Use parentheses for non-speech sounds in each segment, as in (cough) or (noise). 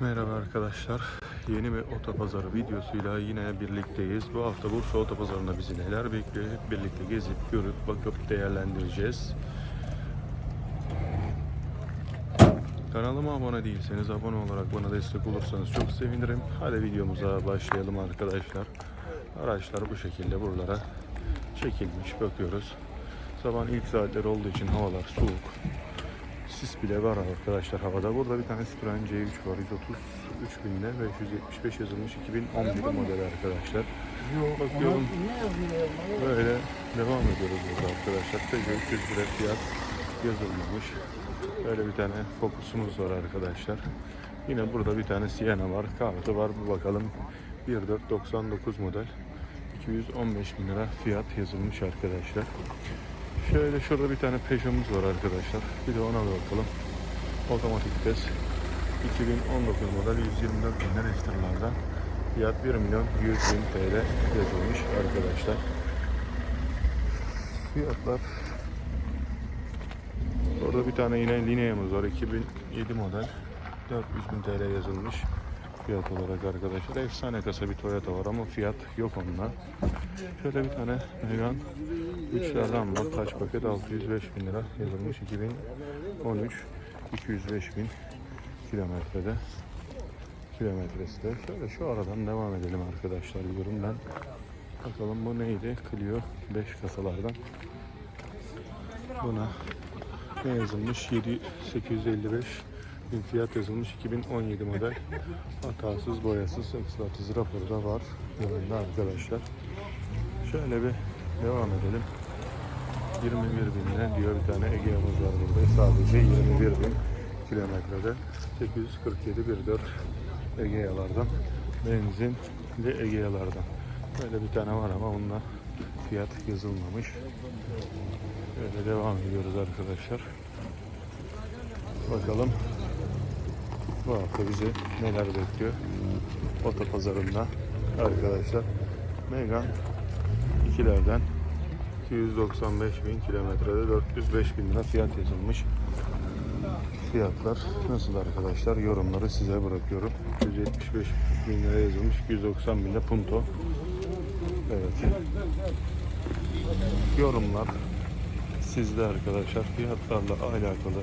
Merhaba arkadaşlar. Yeni bir otopazarı videosuyla yine birlikteyiz. Bu hafta Bursa Otopazarı'nda bizi neler bekliyor hep birlikte gezip, görüp, bakıp değerlendireceğiz. Kanalıma abone değilseniz abone olarak bana destek olursanız çok sevinirim. Hadi videomuza başlayalım arkadaşlar. Araçlar bu şekilde buralara çekilmiş bakıyoruz. Sabahın ilk saatleri olduğu için havalar soğuk. Sis bile var arkadaşlar havada. Burada bir tane Citroen C3 var. 133 binde 575 yazılmış 2011 model arkadaşlar. Bakıyorum böyle devam ediyoruz burada arkadaşlar. Peugeot 300 lira fiyat yazılmamış. Böyle bir tane Focus'umuz var arkadaşlar. Yine burada bir tane Sienna var. Kartı var. Bir bakalım. 1499 model. 215 bin lira fiyat yazılmış arkadaşlar. Şöyle şurada bir tane Peugeot'umuz var arkadaşlar. Bir de ona bir bakalım. Otomatik vites. 2019 model 124 bin lira ekstralardan. Fiyat 1 milyon 100 bin TL yazılmış arkadaşlar. Fiyatlar Orada bir tane yine Linea'mız var. 2007 model. 400 bin TL yazılmış fiyat olarak arkadaşlar. Efsane kasa bir Toyota var ama fiyat yok onunla. Şöyle bir tane Megane 3'lerden var. Taç paket 605 bin lira yazılmış. 2013 205 bin kilometrede kilometresi de. Şöyle şu aradan devam edelim arkadaşlar diyorum ben. Bakalım bu neydi? Clio 5 kasalardan. Buna ne yazılmış? 7 855 bin fiyat yazılmış 2017 model. Hatasız, boyasız, ekslatıcı raporu da var yanında arkadaşlar. Şöyle bir devam edelim. 21 bin lira diyor bir tane Egea'mız var burada. Sadece 21 bin kilometrede. 847 1.4 Egea'lardan. Benzinli Egea'lardan. Böyle bir tane var ama onunla fiyat yazılmamış. Böyle devam ediyoruz arkadaşlar. Bakalım bu hafta bizi neler bekliyor. Otopazarında arkadaşlar. Megane ikilerden 295 bin kilometrede 405 bin lira fiyat yazılmış. Fiyatlar nasıl arkadaşlar? Yorumları size bırakıyorum. 175 bin lira yazılmış. 290 bin de punto. Evet. Yorumlar sizde arkadaşlar. Fiyatlarla alakalı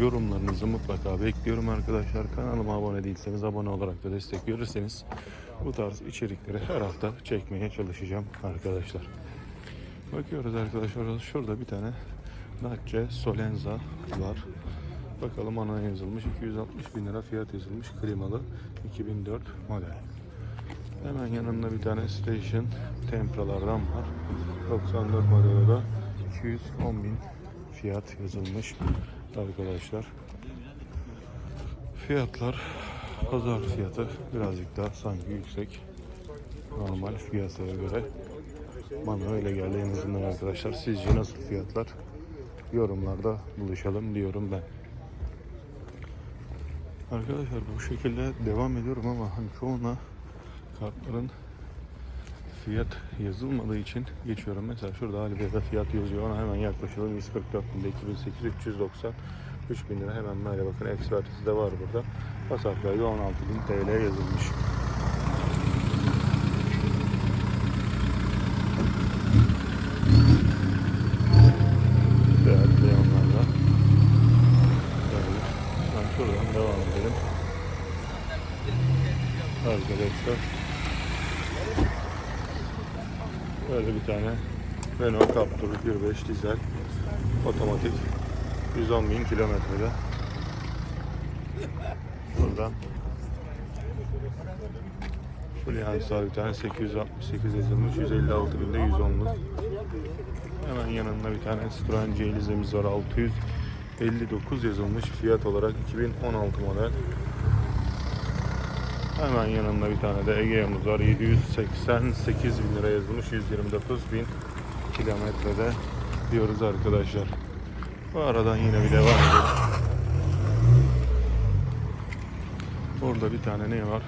yorumlarınızı mutlaka bekliyorum arkadaşlar. Kanalıma abone değilseniz abone olarak da destek verirseniz bu tarz içerikleri her hafta çekmeye çalışacağım arkadaşlar. Bakıyoruz arkadaşlar şurada bir tane Dacia Solenza var. Bakalım ana yazılmış 260 bin lira fiyat yazılmış klimalı 2004 model. Hemen yanında bir tane Station Tempra'lardan var. 94 modeli da 210 bin fiyat yazılmış arkadaşlar. Fiyatlar pazar fiyatı birazcık daha sanki yüksek. Normal fiyatlara göre. Bana öyle geldi en azından arkadaşlar. Sizce nasıl fiyatlar? Yorumlarda buluşalım diyorum ben. Arkadaşlar bu şekilde devam ediyorum ama hani çoğuna kartların fiyat yazılmadığı için geçiyorum. Mesela şurada Ali Bey'de fiyat yazıyor. Ona hemen yaklaşalım. 144 binde 2008 390 3000 lira hemen böyle bakın ekspertizi de var burada. Pasaklarda 16 bin TL yazılmış. Değerli onlarla. Evet. Ben şuradan devam edelim. Arkadaşlar. Böyle bir tane Renault Captur 1.5 dizel otomatik 110 bin kilometrede. Buradan Fluence bir tane 868 yazılmış 156 binde 110'luk. Hemen yanında bir tane Citroen C Elize'miz var 659 yazılmış fiyat olarak 2016 model. Hemen yanında bir tane de Egea'mız var. 788 bin lira yazılmış. 129 bin kilometrede diyoruz arkadaşlar. Bu aradan yine bir devam edelim. Orada bir tane ne var?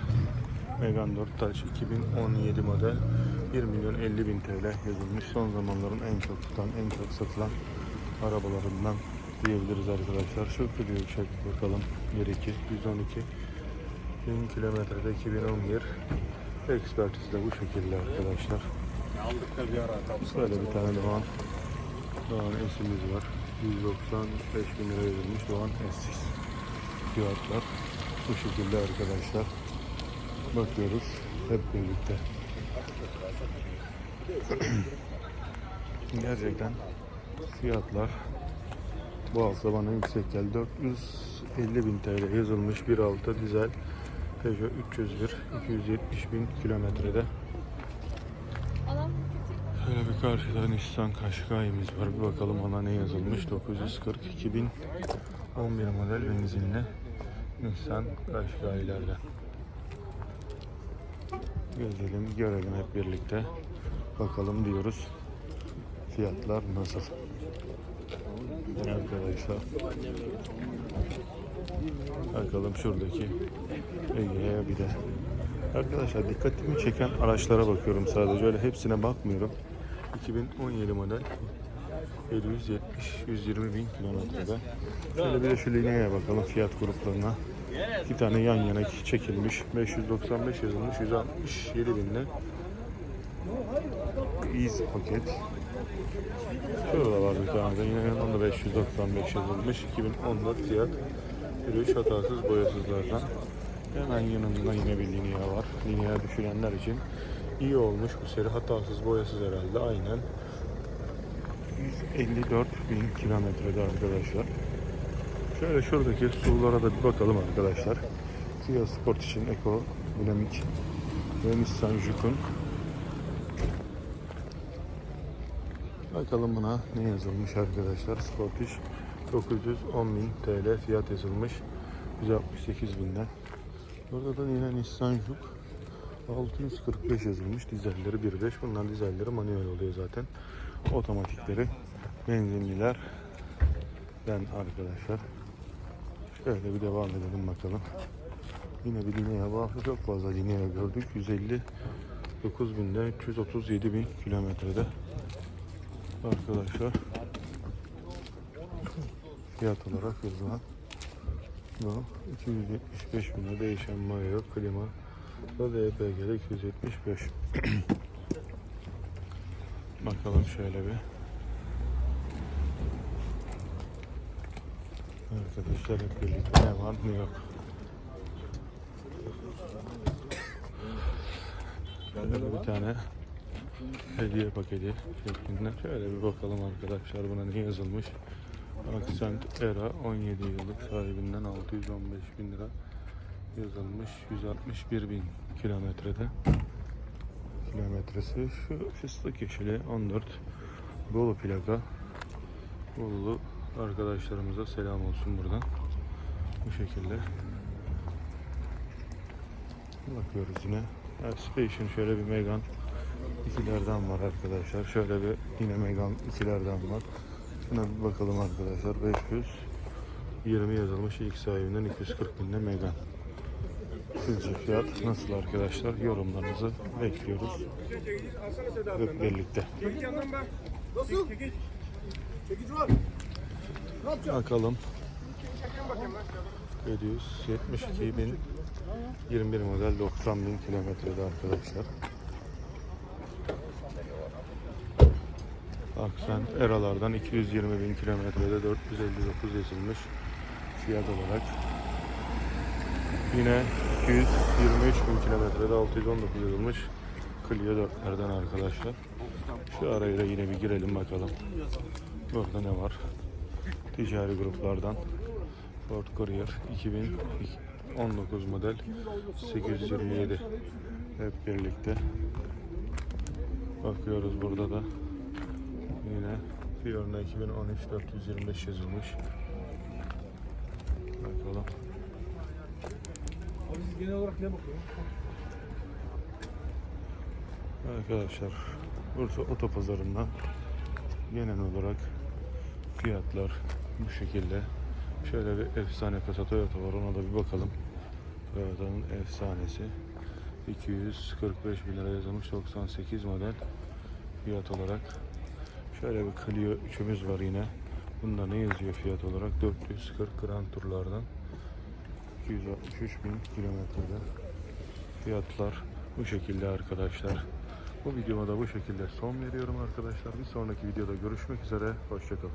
Megane 4 Touch 2017 model 1 milyon 50 bin TL yazılmış. Son zamanların en çok tutan, en çok satılan arabalarından diyebiliriz arkadaşlar. Şu Clio'yu çek bakalım. 1 2 112 1000 kilometrede 2011. Ekspertiz de bu şekilde arkadaşlar. Aldık da bir ara kapsın. Böyle bir tane Doğan. Doğan S'imiz var. 195 bin lira verilmiş Doğan S. Fiyatlar bu şekilde arkadaşlar. Bakıyoruz hep birlikte. (clears throat) Gerçekten fiyatlar bu hafta bana yüksek geldi. 450 bin TL yazılmış 1.6 dizel Peugeot 301 270 bin kilometrede. Karşıda Nissan Qashqai'miz var. Bir bakalım ona ne yazılmış. 940 2011 model benzinli Nissan Qashqai'lerden. Gezelim, görelim hep birlikte. Bakalım diyoruz. Fiyatlar nasıl? Arkadaşlar. Bakalım şuradaki Ege'ye bir de. Arkadaşlar dikkatimi çeken araçlara bakıyorum sadece. Öyle hepsine bakmıyorum. 2017 model 770 120 bin kilometrede. Şöyle bir de şu lineaya bakalım fiyat gruplarına. İki tane yan yana çekilmiş. 595 yazılmış 167 binle. Easy paket. Şurada var bir tane de yine onda 595 yazılmış. 2014 fiyat. Sürüş hatasız boyasızlardan. Hemen yanında yine bir linea var. Linea düşünenler için iyi olmuş bu seri. Hatasız boyasız herhalde. Aynen. 154 bin kilometrede arkadaşlar. Şöyle şuradaki sulara da bir bakalım arkadaşlar. Kia Sport için Eco Dynamic ve Nissan Juke'un Bakalım buna ne yazılmış arkadaşlar. Sportish 910 bin TL fiyat yazılmış. 168 binden. Burada da yine Nissan Juke 645 yazılmış. Dizelleri 1.5. Bunlar dizelleri manuel oluyor zaten. Otomatikleri benzinliler. Ben arkadaşlar. Şöyle bir devam edelim bakalım. Yine bir lineye var. Çok fazla lineye gördük. 159 binden 337 bin kilometrede. Arkadaşlar. Fiyat olarak yazılan bu 275 bin lira değişen mayo, klima ve LPG'de 275 Bakalım şöyle bir. Arkadaşlar hep birlikte ne var ne yok. Böyle bir tane hediye paketi şeklinde şöyle bir bakalım arkadaşlar buna ne yazılmış. Accent Era 17 yıllık sahibinden 615 bin lira yazılmış 161 bin kilometrede. Kilometresi şu fıstık yeşili 14 Bolu plaka. Bolu arkadaşlarımıza selam olsun buradan. Bu şekilde. Bakıyoruz yine. Station şöyle bir Megan ikilerden var arkadaşlar. Şöyle bir yine Megan ikilerden var. Şuna bir bakalım arkadaşlar. 520 yazılmış ilk sahibinden 240 binle Megan. Sizce fiyat nasıl arkadaşlar? Yorumlarınızı bekliyoruz. Hep birlikte. Bakalım. 772 bin 21 model 90 bin kilometrede arkadaşlar. Aksan Eralardan 220 bin kilometrede 459 yazılmış fiyat olarak. Yine 223 bin kilometrede 619 yazılmış Clio 4'lerden arkadaşlar. Şu araya da yine bir girelim bakalım. Burada ne var? Ticari gruplardan Ford Courier 2019 model 827 hep birlikte bakıyoruz burada da Yine Fiorina 2013 425 yazılmış. Bakalım. Arkadaşlar Bursa Otopazarı'nda genel olarak fiyatlar bu şekilde. Şöyle bir efsane kasa Toyota var ona da bir bakalım. Toyota'nın efsanesi. 245 bin lira yazılmış 98 model fiyat olarak. Şöyle bir Clio 3'ümüz var yine. Bunda ne yazıyor fiyat olarak? 440 Grand Turlardan. 263 bin kilometrede fiyatlar bu şekilde arkadaşlar. Bu videoma da bu şekilde son veriyorum arkadaşlar. Bir sonraki videoda görüşmek üzere. Hoşçakalın.